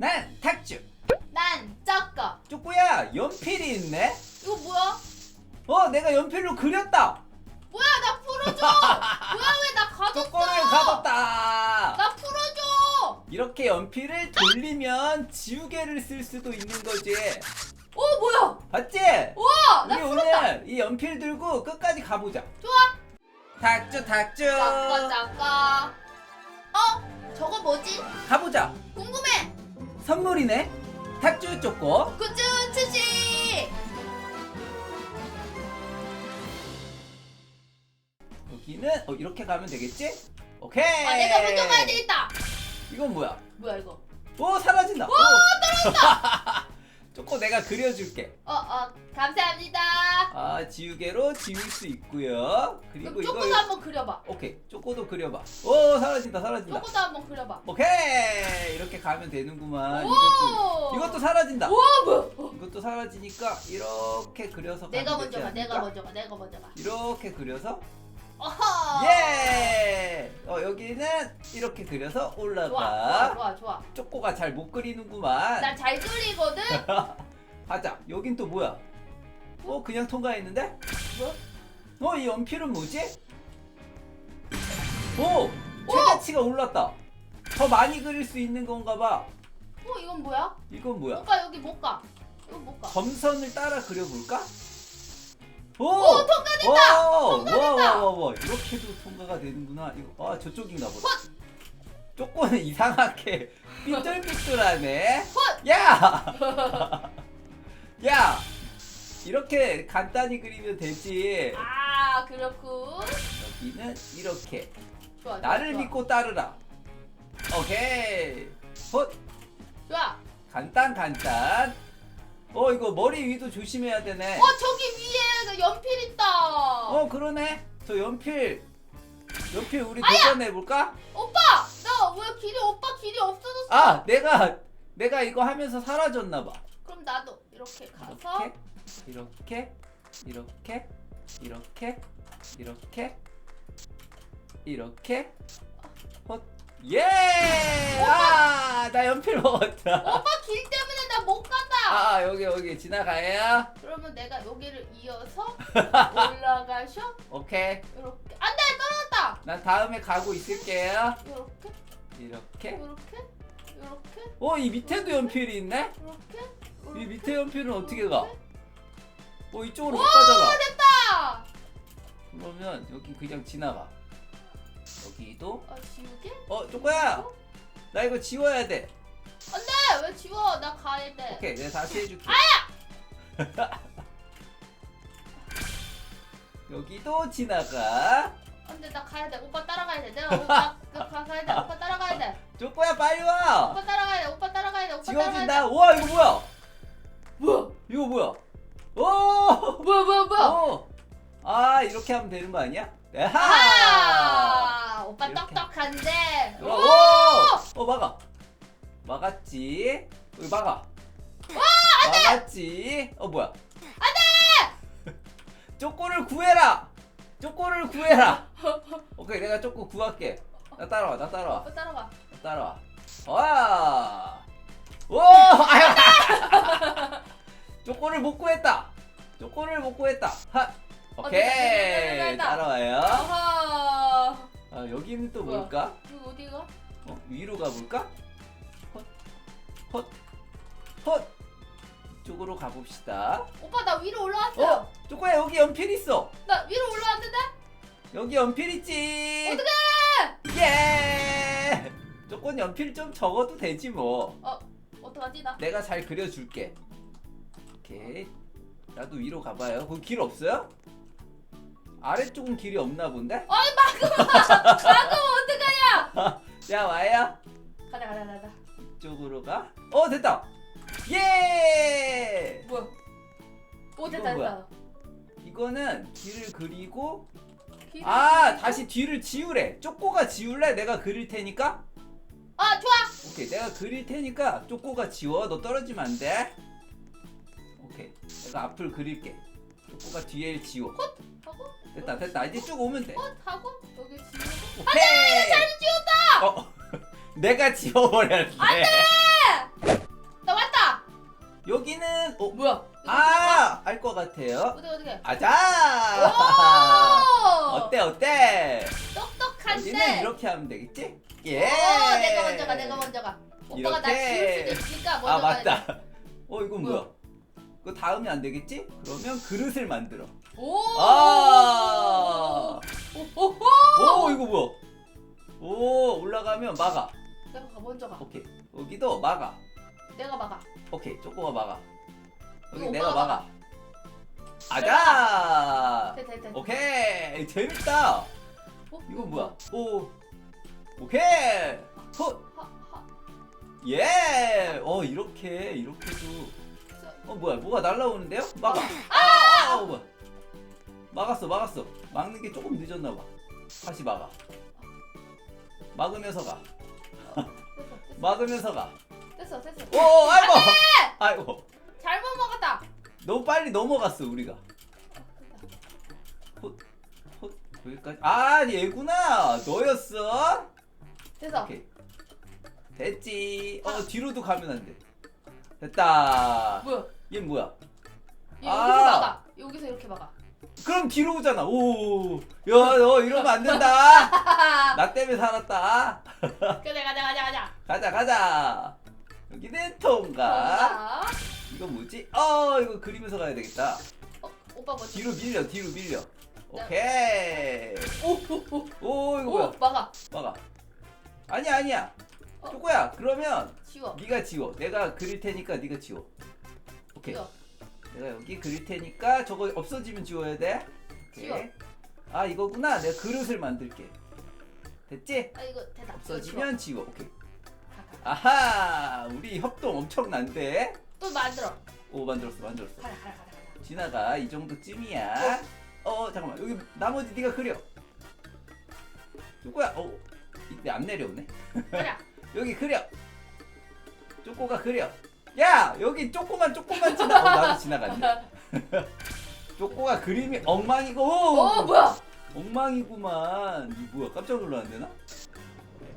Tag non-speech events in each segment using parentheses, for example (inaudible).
난 탁주. 난 쩌꺼. 쪼꼬야 연필이 있네. 이거 뭐야? 어 내가 연필로 그렸다. 뭐야 나 풀어줘. (laughs) 뭐야 왜 나? 쪼꼬를 가뒀다. 나 풀어줘. 이렇게 연필을 돌리면 지우개를 쓸 수도 있는 거지. 어 뭐야? 봤지? 우와 나 우리 풀었다. 오늘 이 연필 들고 끝까지 가보자. 좋아. 탁주 탁주. 쩌꺼 쩌꺼. 어 저거 뭐지? 가보자. 궁금해. 선물이네. 탁주 쪼꼬. 굿즈 출시. 여기는 어, 이렇게 가면 되겠지? 오케이. 아 내가 먼저 가야 되겠다. 이건 뭐야? 뭐야 이거? 오 사라진다. 오 떨어졌다. (laughs) 쪼꼬 내가 그려줄게. 어 어 감사합니다. 아 지우개로 지울 수 있고요. 그리고 그럼 이거 쪼꼬도 한번 그려봐. 오케이 쪼꼬도 그려봐. 오 사라진다 사라진다. 쪼꼬도 한번 그려봐. 오케이 이렇게 가면 되는구만. 오. 이것도 이것도 사라진다. 와 뭐야? 어. 이것도 사라지니까 이렇게 그려서 내가 가면 먼저 가. 내가 않을까? 먼저 가. 내가 먼저 가. 이렇게 그려서 어허. 예. 어 여기는 이렇게 그려서 좋아 올라가. 좋아 좋아 좋아. 쪼꼬가 잘 못 그리는구만. 난잘 그리거든. (laughs) 하자. 여긴 또 뭐야? 어 그냥 통과했는데? 뭐? 어 이 연필은 뭐지? 오 최대치가 올랐다. 더 많이 그릴 수 있는 건가 봐. 어 이건 뭐야? 이건 뭐야? 오빠 여기 못 가. 이거 못 가. 점선을 따라 그려볼까? 오! 오 통과됐다. 와 와 와 와 이렇게도 통과가 되는구나. 이거 아 저쪽인가 보다. 조건은 이상하게 (laughs) 삐뚤삐뚤하네. 헛. 야! (laughs) 야! 이렇게 간단히 그리면 되지. 아 그렇군. 여기는 이렇게 좋아. 좋아, 나를 좋아. 믿고 따르라. 오케이. 헛 좋아. 간단 간단. 어 이거 머리 위도 조심해야 되네. 어 저기 위에 그 연필 있다. 어 그러네. 저 연필 연필 우리 아야! 도전해 볼까? 오빠 나 왜 길이 오빠 길이 없어졌어? 아 내가 내가 이거 하면서 사라졌나 봐. 그럼 나도 이렇게 가서 이렇게 이렇게 이렇게 이렇게 이렇게 이렇게 헛 예! 아, 나 연필 먹었다. 오빠 길 때문에 나 못 간다. 아, 여기 여기 지나가요. 그러면 내가 여기를 이어서 (laughs) 올라가셔. 오케이. 이렇게 안돼 떨어졌다. 난 다음에 가고 있을게요. 이렇게 이렇게. 이렇게 이렇게 어, 이 밑에도 연필이 있네. 이렇게 이 밑에 연필은 어떻게 가? 어, 이쪽으로 못와 가잖아. 됐다. 그러면 여기 그냥 지나가. 여기도 아 지우개? 어, 쪼꼬야. 나 이거 지워야 돼. 안돼 왜 지워? 나 가야 돼. 오케이, 내가 다시 해줄게. (laughs) 여기도 지나가. 안돼 나 가야 돼. 오빠 따라가야 돼. 내가 오빠 그 가, 가야 돼. 오빠 따라가야 돼. 쪼꼬야 빨리 와. 오빠 따라가야 돼. 오빠 따라가야 돼. 오빠 따라가야 지워진다. 돼. 우와 이거 뭐야? 뭐야? 이거 뭐야? 오! 뭐야 뭐야 뭐야? 오! 아 이렇게 하면 되는 거 아니야? 아하! 아 오빠 이렇게. 똑똑한데. 오! 오! 어 막아. 막았지. 여기 막아. 막았지. 어 뭐야? 안돼! 쪼꼬를 구해라. 쪼꼬를 구해라. 오케이 내가 쪼꼬 구할게. 나 따라와. 나 따라와. 오빠 따라가. 나 따라와. 와! 오! 아야! 쪼꼬를 못 구했다. 쪼꼬를 못 구했다. 하. 오케이. 됐다, 됐다, 됐다. 따라와요. 아하. 아, 여기는 또 뭐야? 뭘까? 이거 어디가? 어, 위로 가볼까? 헛, 헛, 헛. 이쪽으로 가봅시다. 오빠 나 위로 올라왔어요. 어, 쪼꼬야 여기 연필 있어. 나 위로 올라왔는데? 여기 연필 있지. 어떡해! 예. 쪼꼬는 연필 좀 적어도 되지 뭐. 어 어떡하지 나? 내가 잘 그려줄게. 오케이. 나도 위로 가봐요. 거기 길 없어요? 아래쪽은 길이 없나 본데? 아이 막으면 어떡하냐? (laughs) 야 와야. 가자 가자 가자. 이쪽으로 가. 어 됐다. 예. 뭐야? 오 됐다 이건 뭐야? 됐다. 이거는 길을 그리고 길을 아? 다시 뒤를 지우래. 쪼꼬가 지울래? 내가 그릴 테니까. 아 좋아. 오케이 내가 그릴 테니까 쪼꼬가 지워. 너 떨어지면 안 돼. 오케이 내가 앞을 그릴게. 쪼꼬가 뒤에 지워. 하고 됐다 됐다 이제 쭉 오면 돼. 어 하고 여기 지우고. 오케이. 잘 지웠다. 어 (laughs) 내가 지워버렸네. 안돼. 여기는 어, 뭐야? 이거 아, 알 것 같아요. 어떻게 어떻게? 아자. 오! (laughs) 어때 어때? 똑똑한데. 이렇게 하면 되겠지? 예. 오, 내가 먼저 가, 내가 먼저 가. 오빠가 나 이렇게. 지울 수도 있으니까 먼저 아 가야 돼. 맞다. 어 이건 뭐야? 그거 닿으면 안 되겠지? 그러면 그릇을 만들어. 오. 아. 오호호. 오 이거 뭐야? 오 올라가면 막아. 내가 가 먼저 가. 오케이. 여기도 막아. 내가 막아. 오케이. 쪼꼬가 막아. 여기 이거 내가 오빠가 막아. 아자. 됐다 됐다. 오케이. 재밌다. 어? 이건 뭐야? 오. 오케이. 하, 하. 예. 어 이렇게 이렇게도. 저- 어 뭐야? 뭐가 날라오는데요? 막아. 아! 어 뭐야? 막았어, 막았어. 막는 게 조금 늦었나 봐. 다시 막아. 막으면서 가. (laughs) 막으면서 가. 됐어, 됐어. 오, 아이고. 아이고. 잘못 먹었다. 너무 빨리 넘어갔어 우리가. 헛, 헛, 여기까지. 아, 얘구나. 너였어. 됐어. 오케이. 됐지. 어, 뒤로도 가면 안 돼. 됐다. 뭐야? 얘 뭐야? 얘 아. 여기서 막아. 여기서 이렇게 막아. 그럼 뒤로 오잖아. 오. 야, 너 이러면 안 된다. 나 때문에 살았다. 그래 가자 가자 가자. 가자, 가자. 여기는 통과. 자, 이건 뭐지? 어, 이거 그리면서 가야 되겠다. 어, 오빠 먼저. 뒤로 밀려, 뒤로 밀려. 오케이. 오오오 오, 이거 오, 뭐야? 막아. 막아. 아니야, 아니야. 어. 쪼꼬야, 그러면 지워. 네가 지워. 내가 그릴 테니까 네가 지워. 오케이. 지워. 내가 여기 그릴 테니까 저거 없어지면 지워야 돼. 오케이. 지워. 아, 이거구나. 내가 그릇을 만들게. 됐지? 아 이거 됐다. 없어지면 지워. 오케이. 아하, 우리 협동 엄청난데. 또 만들어. 오, 만들었어, 만들었어. 가라 가라 가라 가라. 지나가 이 정도쯤이야. 어, 잠깐만. 여기 나머지 네가 그려. 쪼꼬야. 어, 이때 안 내려오네. 가자. (laughs) 여기 그려. 쪼꼬가 그려. 야, 여기 쪼꼬만 쪼꼬만 지나. 어, 나도 지나갔네. 쪼꼬가 (laughs) 그림이 엉망이고. 오, 어 뭐야? 엉망이구만. 이 뭐야? 깜짝 놀랐는데 나?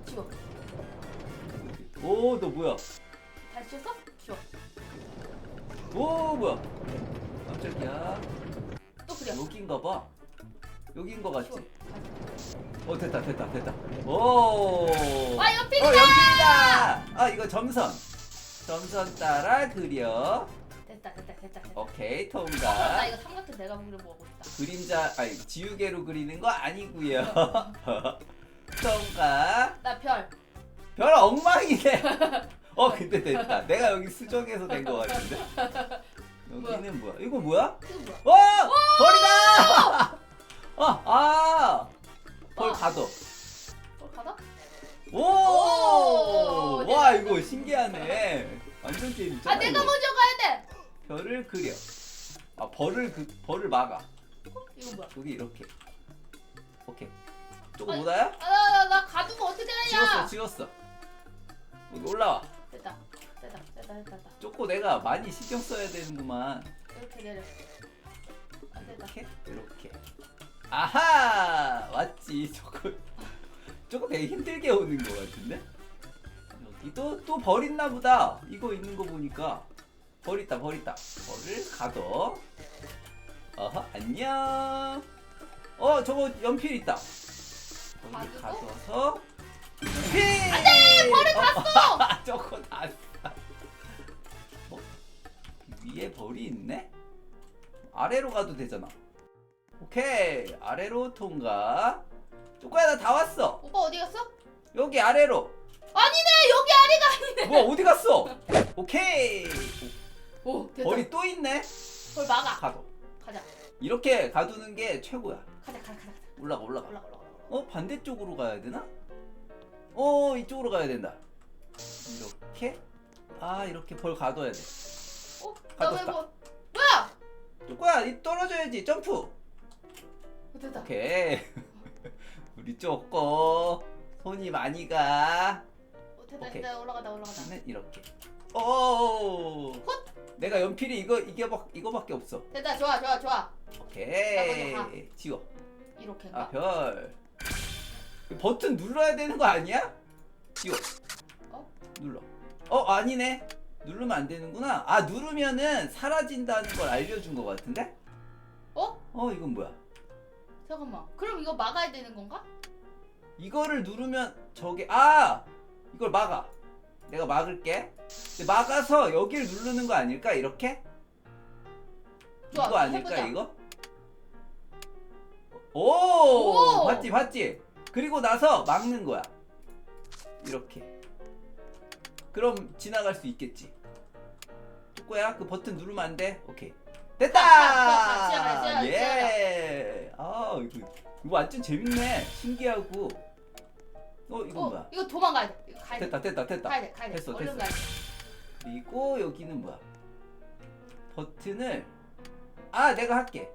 지워. 오, 너 뭐야? 다시 지웠어? 지워. 오, 뭐야? 깜짝이야. 또 그려. 여긴가 봐. 여긴 거 같지? 지워. 어 됐다 됐다 됐다. 오. 아 옆이다. 어 연필이다. 아 이거 점선. 점선 따라 그려. 됐다 됐다 됐다. 됐다. 오케이 어, 나 통과. 이거 삼각형 내가 그려 먹고 싶다. 그림자 아니 지우개로 그리는 거 아니고요. (laughs) 통과. 나 별. 별 엉망이네. 어 근데 됐다. 내가 여기 수정해서 된 거 같은데. 여기는 뭐야? 이거 뭐야? 이거 뭐야? 와! 벌이다! 아, 아! 벌 어. 가둬. 어 가다? 오! 오, 와, 이거 신기하네. 완전 재밌죠? 아 내가 먼저 가야 돼. 별을 그려. 아, 벌을 그 벌을 막아. 어? 이거 뭐야? 여기 이렇게. 오케이. 조금 아니, 못와요? 아나나 나 가두고 어떻게 지웠어, 하냐? 지웠어. 여기 올라와. 됐다. 됐다. 됐다. 됐다. 됐다. 쪼꼬 내가 많이 신경 써야 되는구만. 이렇게 내려. 안 됐다. 이렇게, 이렇게. 아하! 왔지. 쪼꼬. 쪼꼬 되게 힘들게 오는 것 같은데? 여기도 또벌 있나 보다. 이거 있는 거 보니까. 벌 있다. 벌을 가둬. 어허, 안녕. 어, 저거 연필 있다. 거기? 가둬서. 안 돼! 다 써! 저거 다 써. 어? 위에 벌이 있네? 아래로 가도 되잖아. 오케이. 아래로 통과. 쪼꼬야, 나 다 왔어. 오빠 어디 갔어? 여기 아래로. 아니네 여기 아래가 아니네. 뭐야, 어디 갔어? 오케이. 오 됐다. 벌이 또 있네? 벌 막아. 가둬. 가자. 이렇게 가두는 게 최고야. 가자 가자 가자. 가자. 올라가, 올라가. 올라가 올라가. 올라가. 어, 반대쪽으로 가야 되나? 어, 이쪽으로 가야 된다. 이렇게? 아, 이렇게 벌 가둬야 돼. 어? 나왜 가뒀다. 뭐? 뭐야? 쪼꼬야, 이 떨어져야지. 점프. 어, 됐다. 오케이. (laughs) 우리 쪼꼬. 손이 많이 가. 어, 됐다 오케이. 됐다 올라가다 올라가다. 는 이렇게. 오. 내가 연필이 이거 이게 막 이거밖에 없어. 됐다 좋아 좋아 좋아. 나 오케이. 지워. 이렇게 아 가. 별. 이 버튼 눌러야 되는 거 아니야? 지워. 어? 눌러. 어 아니네. 누르면 안 되는구나. 아 누르면은 사라진다는 걸 알려준 것 같은데? 어? 어 이건 뭐야? 잠깐만. 그럼 이거 막아야 되는 건가? 이거를 누르면 저게 아 이걸 막아. 내가 막을게. 막아서 여기를 누르는 거 아닐까? 이렇게? 좋아, 이거 아닐까 해보자. 이거? 오, 오! 봤지 봤지. 그리고 나서 막는 거야. 이렇게. 그럼 지나갈 수 있겠지. 쪼꼬야 그 버튼 누르면 안 돼. 오케이. 됐다. 자, 자, 자, 지나가요, 지나가요, 예. 아 이거 이거 완전 재밌네. 신기하고. 어 이건 어, 뭐야? 이거 도망가야 돼. 이거 가야 돼. 됐다 됐다 됐다. 가야 돼. 가야 돼. 됐어, 얼른 됐어. 가야 돼. 그리고 여기는 뭐야? 버튼을 아 내가 할게.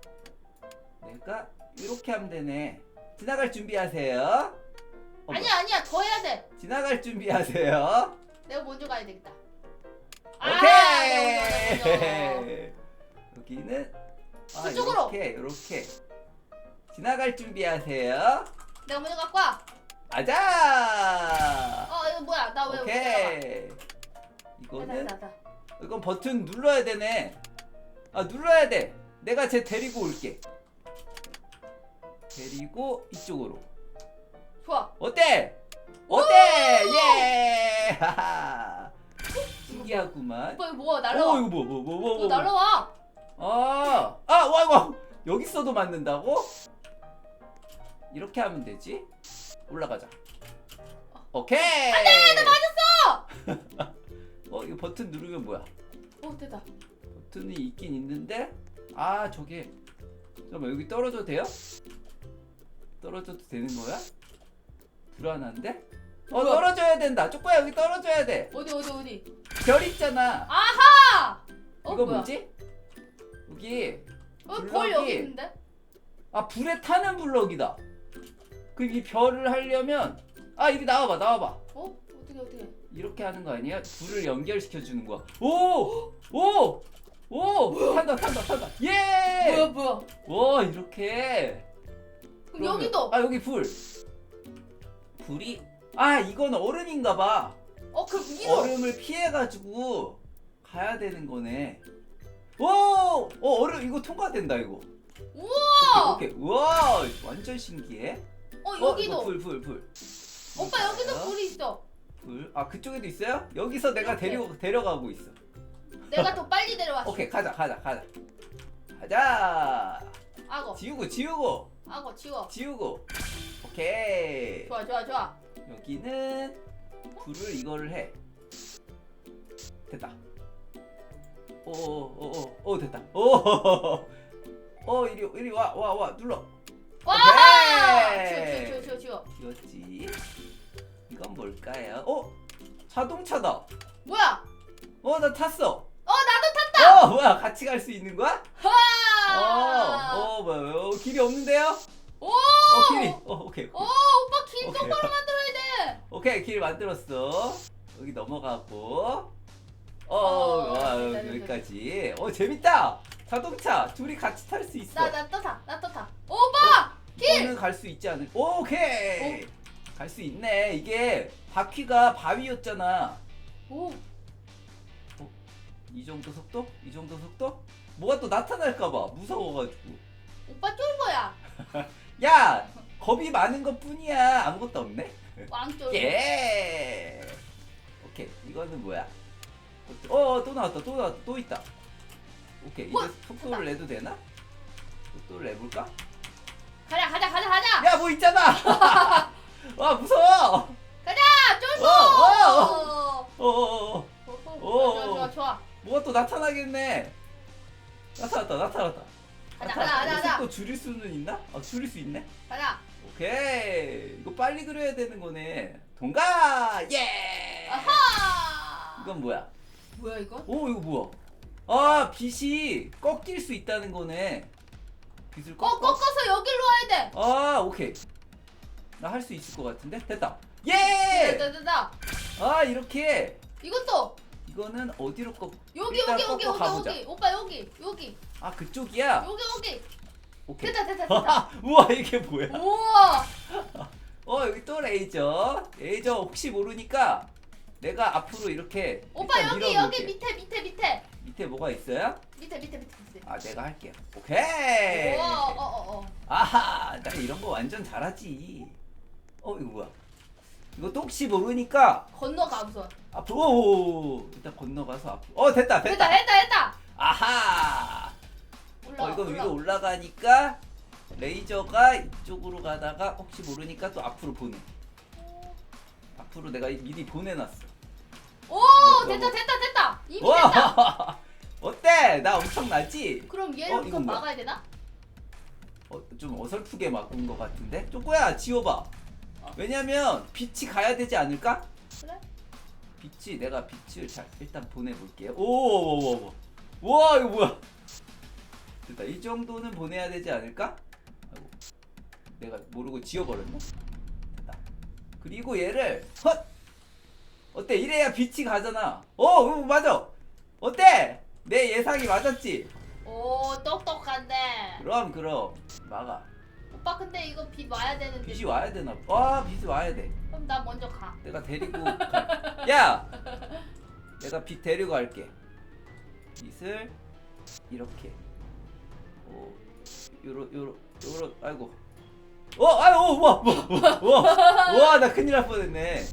내가 이렇게 하면 되네. 지나갈 준비하세요. 어, 뭐야? 아니야, 아니야. 더 해야 돼. 지나갈 준비하세요. 내가 먼저 가야 되겠다. 아, 내가 먼저, 오케이. 내가 먼저. 여기는 아, 저쪽으로. 이렇게 이렇게 지나갈 준비하세요. 내가 먼저 갖고 와. 아자. 어, 이거 뭐야? 나왜못 오케이. 이거는 됐다. 이건 버튼 눌러야 되네. 아 눌러야 돼. 내가 쟤 데리고 올게. 데리고 이쪽으로. 좋아. 어때? 어때? 예! 하하. (laughs) 신기하구만. 오빠 이거 뭐야? 오 날라와. 이거 뭐뭐뭐뭐 이거 뭐. 날라와. 아, 아, 와, 와, 여기 있어도 맞는다고? 이렇게 하면 되지. 올라가자. 오케이. 안돼, 나 맞았어. (laughs) 어, 이거 버튼 누르면 뭐야? 어, 됐다. 버튼이 있긴 있는데, 아, 저게 잠깐만 여기 떨어져도 돼요? 떨어져도 되는 거야? 불안한데? 어, 뭐야? 떨어져야 된다. 쪼꼬야 여기 떨어져야 돼. 어디 어디 어디? 별 있잖아. 아하! 어, 이거 뭐야? 뭐지? 여기 어, 벌 블럭이- 여기 있는데? 아 불에 타는 블럭이다. 그럼 이 별을 하려면 아 이리 나와봐 나와봐. 어? 어떻게 어떻게? 이렇게 하는 거 아니야? 불을 연결시켜 주는 거야. 오! 오! 오! 탄다 탄다 탄다. 예! 뭐야 뭐야? 와 이렇게. 그럼 그러면- 여기도. 아 여기 불. 불이 아 이건 얼음인가 봐. 어, 그럼 위로. 얼음을 피해 가지고 가야 되는 거네. 오! 어 얼음 이거 통과된다 이거. 우와! 오케이. 우와 완전 신기해. 어, 어, 여기도. 이거 불, 불, 불. 오빠 여기도? 불이 있어. 불. 아, 그쪽에도 있어요? 여기서 내가 이렇게. 데려 데려가고 있어. 내가 (laughs) 더 빨리 데려왔어. 오케이, 가자, 가자, 가자. 가자. 악어. 지우고, 지우고, 악어 치워. 지우고. 오케이. 좋아 좋아 좋아. 여기는 불을 이거를 해. 됐다. 오, 오, 오, 오, 오, 됐다. 오, (laughs) 어, 이리, 이리 와, 와, 와, 눌러. 와! 오케이. 치워 치워 치워 치워. 이거지. 이건 뭘까요? 어, 자동차다. 뭐야? 어, 나 탔어. 어, 나도 어, 뭐야? 같이 갈 수 있는 거야? 어, 탔다. 어, 뭐야? 어, 길이 없는데요? 오! 어, 길이. 어, 오케이. 오, 오빠 길 오케이. 똑바로 만들어야 돼. 오케이, 길 만들었어. 여기 넘어가고. 어, 어, 와, 됐다, 됐다. 여기까지. 어, 재밌다. 자동차 둘이 같이 탈 수 있어. 나 나 또 타. 이거는 갈 수 있지 않을? 오케이. 갈 수 있네. 이게 바퀴가 바위였잖아. 오. 이 정도 속도? 이 정도 속도? 뭐가 또 나타날까봐 무서워가지고. 오빠 쫄보야. (laughs) 야, 겁이 많은 것 뿐이야. 아무것도 없네. 왕쫄보. 예. 오케이, 이거는 뭐야? 어, 또 나왔다. 또 나왔다. 또 있다. 오케이, 이제 우와, 속도를 내도 되나? 속도를 내볼까? 가자 가자 가자 가자. 야, 뭐 있잖아. (laughs) 와, 무서워. 가자 쫄보. 어, 어, 어. 어, 어, 어. 좋아 좋아 좋아 좋아. 뭐가 또 나타나겠네. 나타났다, 나타났다. 가자 나타났다. 가자 가자 이거 가자. 속도 줄일 수는 있나? 아, 줄일 수 있네. 가자. 오케이. 이거 빨리 그려야 되는 거네. 동가! 예! 아하. 이건 뭐야? 뭐야 이거? 오, 이거 뭐야? 아, 빛이 꺾일 수 있다는 거네. 빛을 어 꺾어? 꺾어서 여기로 와야 돼. 아, 오케이. 나 할 수 있을 것 같은데? 됐다. 예! 됐다. 아, 이렇게. 이것도 이거는 어디로 꺾? 여기 일단 여기 여기 꺾어 여기 가보자. 여기 오빠 여기 여기 아, 그쪽이야? 여기 여기 오케이. 됐다 됐다 됐다. (laughs) 우와, 이게 뭐야? 우와. (laughs) 어, 여기 또 레이저. 레이저 혹시 모르니까 내가 앞으로 이렇게 오빠 일단 여기 밀어놓을게. 여기 밑에 밑에 밑에 밑에 뭐가 있어요? 밑에 밑에 밑에 밑에. 아 내가 할게요. 오케이. 어어어 어. 아하, 나 이런 거 완전 잘하지. 어 이거 뭐야? 이것도 혹시 모르니까 건너가 우선. 앞으로 오, 일단 건너가서 앞으로. 어 됐다 됐다 됐다. 됐다 됐다. 아하. 올라. 어 이거 올라. 위로 올라가니까 레이저가 이쪽으로 가다가 혹시 모르니까 또 앞으로 보내. 앞으로 내가 미리 보내놨어. 오 뭐, 됐다 뭐. 됐다 됐다. 이미 됐다. 와 (laughs) 어때? 나 엄청 나지? 그럼 어, 얘를 이건 좀 뭐야? 막아야 되나? 어, 좀 어설프게 막은 것 같은데? 쪼꼬야 지워봐. 왜냐면 빛이 가야 되지 않을까? 그래? 빛이 내가 빛을 잘 일단 보내볼게요. 오오오오. 와 이거 뭐야? 됐다. 이 정도는 보내야 되지 않을까? 아이고, 내가 모르고 지워버렸네. 됐다. 그리고 얘를 헛. 어때? 이래야 빛이 가잖아. 어, 어 맞아. 어때? 내 예상이 맞았지? 오 똑똑한데. 그럼 그럼 막아. 오빠 근데 이거 빛 와야 되는데. 빛이 와야 되나? 봐. 아 빛이 와야 돼. 그럼 나 먼저 가. 내가 데리고 (laughs) 가. 야! 내가 빛 데리고 갈게. 빛을 이렇게. 오, 요러 요러 요러 아이고. 어, 아이고, 와, 와, 와, 와, 나 큰일 날 뻔했네.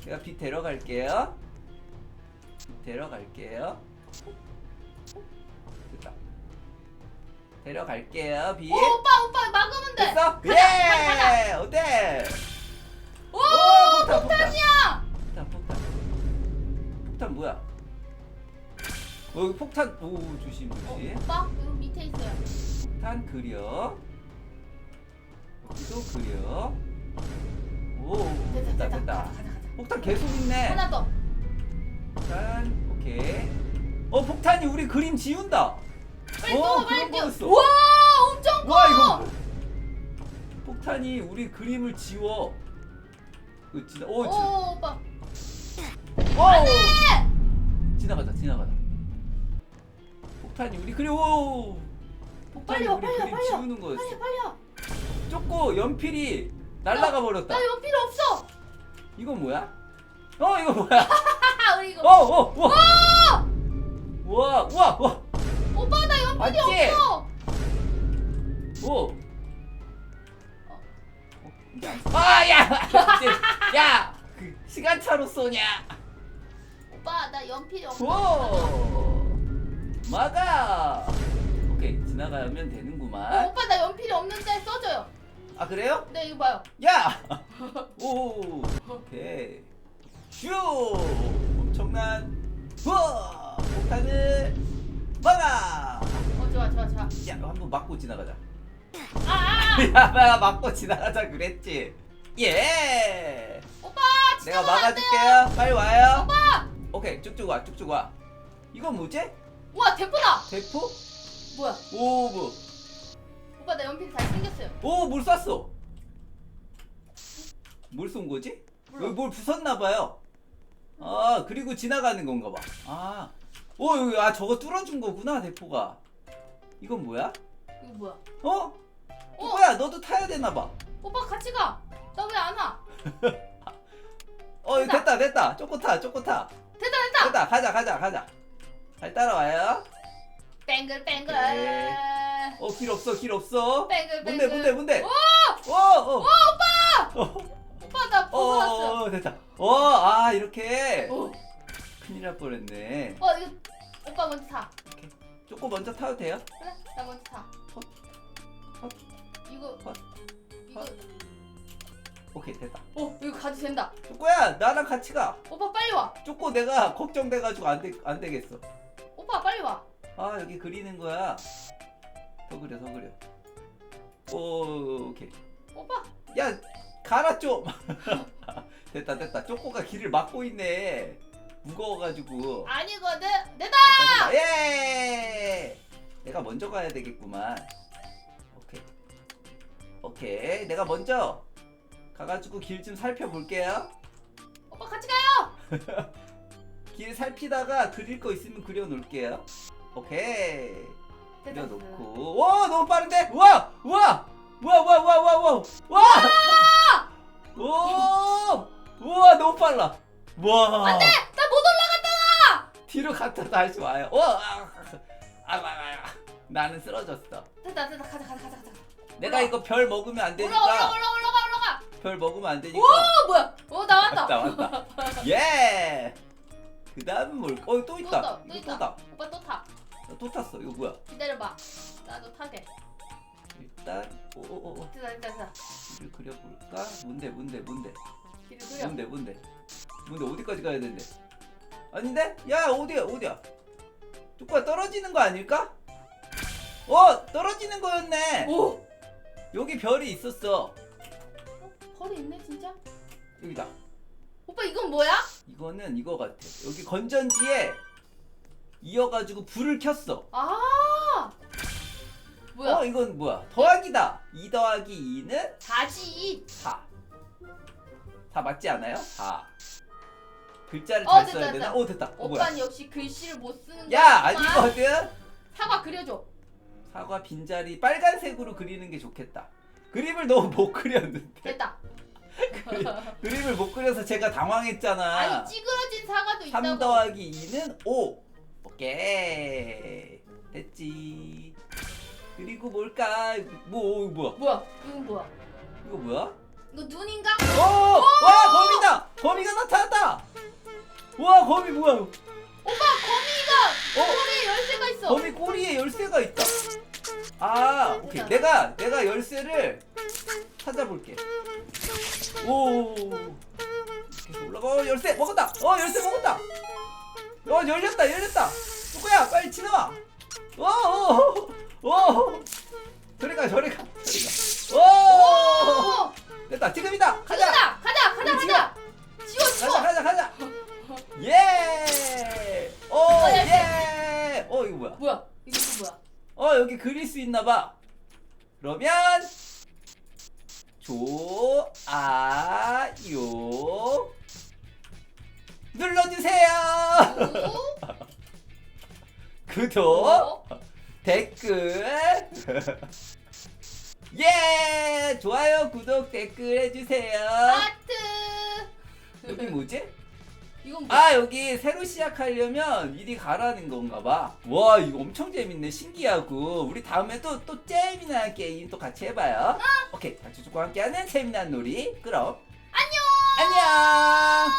제가 빛 데려갈게요. 빛 데려갈게요. 됐다. 데려갈게요, 빛. 오 오빠 오빠 막으면 돼. 됐어? 가자, 예! 어때? 오 폭탄, 폭탄이야. 폭탄 폭탄 폭탄 뭐야? 어 여기 폭탄 오 조심 어, 조심 오빠 이거 밑에 있어요. 폭탄 그려 여기도 그려 오 됐다 됐다 가자 가자 가자. 폭탄 계속 있네 하나 더. 폭탄 오케이 어 폭탄이 우리 그림 지운다 빨리 어, 또 빨리 그런 뛰어. 거였어. 와 엄청 커. 와 이거? 폭탄이 우리 그림을 지워 그 지나 오 지, 오 오빠. 오 지나가자 지나가자 폭탄이 우리 그림 오 폭탄이 빨리 와, 우리 빨리 와, 그림 빨리 와. 지우는 거였어 빨리 빨리 와. 쪼꼬 연필이 날라가 버렸다 나 필요 없어. 이건 뭐야? 어 이거 뭐야? 하하 (laughs) 우리 이거. 어어 와. 와, 와, 와, 오빠 나 연필이 맞지? 없어. 오. 아, 야, 야, 그 시간차로 쏘냐? 오빠 나 연필이 없어. 오, 막아. 오케이, 지나가면 어, 되는구만. 오빠 나 연필이 없는데 써줘요. 아 그래요? 네 이거 봐요. 야, (laughs) 오, 오케이, 슈, 엄청난, 후, 폭탄을 막아. 어 좋아 좋아 좋아. 야, 한번 맞고 지나가자. 아, 아, 아. (laughs) 야, 맞고 지나가자 그랬지. 예. 오빠 내가 진짜. 막아줄게요. 빨리 와요. 오빠. 오케이, 쭉쭉 와, 쭉쭉 와. 이건 뭐지? 우와 대포다. 대포? 뭐야? 오, 뭐? 오빠 나 연필 잘 생겼어요. 오, 뭘 쐈어? 뭘 쏜 거지? 몰라. 여기 뭘 부쉈나 봐요. 아, 그리고 지나가는 건가 봐. 아, 오, 여기 아 저거 뚫어준 거구나 대포가. 이건 뭐야? 이거 뭐야? 어? 어 뭐야? 너도 타야 되나 봐. 오빠 같이 가. 나 왜 안 와? (laughs) 어, 됐다. 됐다, 됐다. 쪼꼬 타, 쪼꼬 타. 됐다 됐다. 됐다, 가자, 가자, 가자. 잘 따라와요. 뱅글 뱅글. 네. 어, 길 없어, 길 없어. 뭔데, 뱅글. 뭔데, 뭔데? 오! 어, 어, 오빠! 어, 오빠 나 어, 벗어났어. 어, 됐다. 어, 아, 이렇게. 어. 큰일 날 뻔했네. 어 이거 오빠 먼저 타. 쪼꼬 먼저 타도 돼요? 그래? 나 먼저 타. 헛, 헛, 이거 헛, 이거 헛. 오케이, 됐다. 어 이거 가도 된다. 쪼꼬야, 나랑 같이 가. 오빠 빨리 와. 쪼꼬 내가 걱정돼가지고 안, 되, 안 되겠어. 오빠 빨리 와. 아, 여기 그리는 거야. 더 그려, 더 그려. 오, 오케이. 오빠. 야 가라 좀 (laughs) 됐다 됐다 쪼꼬가 길을 막고 있네 무거워가지고 아니거든. 내다. 됐다, 됐다. 예 내가 먼저 가야 되겠구만 오케이 오케이 내가 먼저 가가지고 길 좀 살펴볼게요 오빠 같이 가요. (laughs) 길 살피다가 그릴 거 있으면 그려 놓을게요 오케이 그려 놓고 와 너무 빠른데 우와 우와 우와 우와 우와 우와 우와 와 오! 우와 너무 빨라 와. 안돼 나 못 올라갔잖아 뒤로 갔다 다시 와요. 와. 아, 아, 아, 아. 나는 쓰러졌어. 됐다 됐다 가자 가자 가자 가자 내가 올라. 이거 별 먹으면 안 올라 올라 되니까. 올라 올라가 올라가 별 먹으면 안 되니까. 어 뭐야 어 나왔다 왔다 왔다. (laughs) 예. 그다음은 뭘? 어, 또 있다. 또, 또, 또 있다. 오빠 또타 나 또 탔어. 이거 뭐야? 기다려봐 나도 타게 일단 오오오 됐다 됐다 됐다 길을 그려볼까? 뭔데 뭔데 뭔데 길을 그려 뭔데 뭔데 뭔데 어디까지 가야 되는데? 아닌데? 야 어디야 어디야? 뚜까 떨어지는 거 아닐까? 어 떨어지는 거였네. 오 여기 별이 있었어. 벌이 있네 진짜 여기다. 오빠 이건 뭐야? 이거는 이거 같아. 여기 건전지에 이어가지고 불을 켰어. 아 뭐야 어 이건 뭐야? 더하기다. 2 더하기 2는 자지 4. 4 맞지 않아요? 4. 글자를 어, 잘 됐다, 써야 되나? 됐다. 오 됐다. 어, 뭐야? 오빠는 역시 글씨를 못 쓰는 야 거구만. 아니거든. 사과 그려줘 사과 빈자리 빨간색으로 그리는 게 좋겠다. 그림을 너무 못 그렸는데. 됐다 (laughs) 그림을 못 그려서 제가 당황했잖아. 아니 찌그러진 사과도 3 있다고 더하기 2는 5. 오케이. 됐지. 그리고 뭘까? 뭐 어, 뭐야? 뭐야 이건 뭐야 이거 뭐야? 이거 눈인가? 오! 와 거미다! 거미가 나타났다! 와 거미 뭐야? 오빠 거미가 어? 꼬리에 열쇠가 있어 거미 꼬리에 열쇠가 있다. 아 오케이 내가 내가 열쇠를 찾아볼게. 오 올라가 어, 열쇠 먹었다. 어 열쇠 먹었다. 어 열렸다 열렸다. 누구야 빨리 지나와. 오오오 저리 가 저리 가 저리 가. 오오 됐다 지금이다 가자. 가자 가자 가자 지워 지워 가자 가자 가자 예! 오 어, 예! 어 이거 뭐야? 뭐야 이거 또 뭐야 어 여기 그릴 수 있나 봐. 그러면 좋아요 눌러주세요. 오 구독 어? 댓글 예 좋아요 구독 댓글 해주세요. 하트 여기 뭐지? 이건 뭐야 아 여기 새로 시작하려면 이리 가라는 건가 봐. 와 이거 엄청 재밌네 신기하고 우리 다음에 또 또 재미난 게임 또 같이 해봐요. 오케이 같이 축구와 함께하는 재미난 놀이 그럼 안녕 안녕.